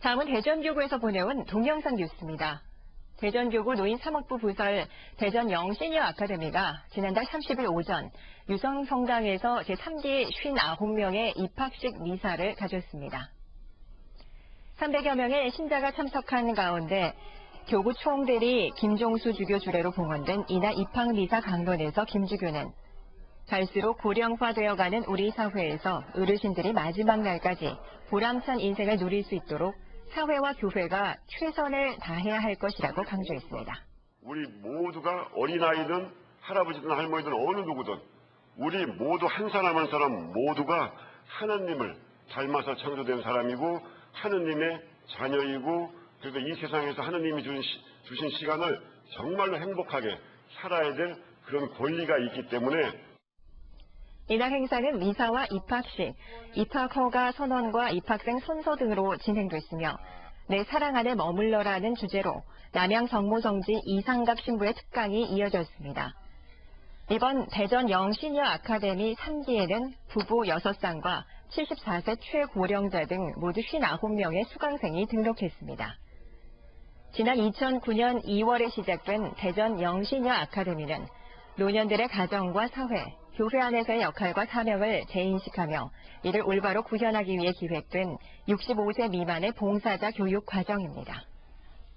다음은 대전교구에서 보내온 동영상 뉴스입니다. 대전교구 노인사목부 부설 대전 영시니어 아카데미가 지난달 30일 오전 유성성당에서 제3기 59명의 입학식 미사를 가졌습니다. 300여 명의 신자가 참석한 가운데 교구 총대리 김종수 주교 주례로 봉헌된 이날 입학 미사 강론에서 김주교는 갈수록 고령화되어가는 우리 사회에서 어르신들이 마지막 날까지 보람찬 인생을 누릴 수 있도록 사회와 교회가 최선을 다해야 할 것이라고 강조했습니다. 우리 모두가 어린아이든 할아버지든 할머니든 어느 누구든 우리 모두 한 사람 한 사람 모두가 하나님을 닮아서 창조된 사람이고 하느님의 자녀이고 그래서 이 세상에서 하느님이 주신, 시, 주신 시간을 정말로 행복하게 살아야 될 그런 권리가 있기 때문에 이날 행사는 미사와 입학식, 입학허가 선언과 입학생 선서 등으로 진행됐으며 내 사랑 안에 머물러라는 주제로 남양 정모성지 이상갑 신부의 특강이 이어졌습니다. 이번 대전 영시니어 아카데미 3기에는 부부 6쌍과 74세 최고령자 등 모두 59명의 수강생이 등록했습니다. 지난 2009년 2월에 시작된 대전 영시녀 아카데미는 노년들의 가정과 사회, 교회 안에서의 역할과 사명을 재인식하며 이를 올바로 구현하기 위해 기획된 65세 미만의 봉사자 교육 과정입니다.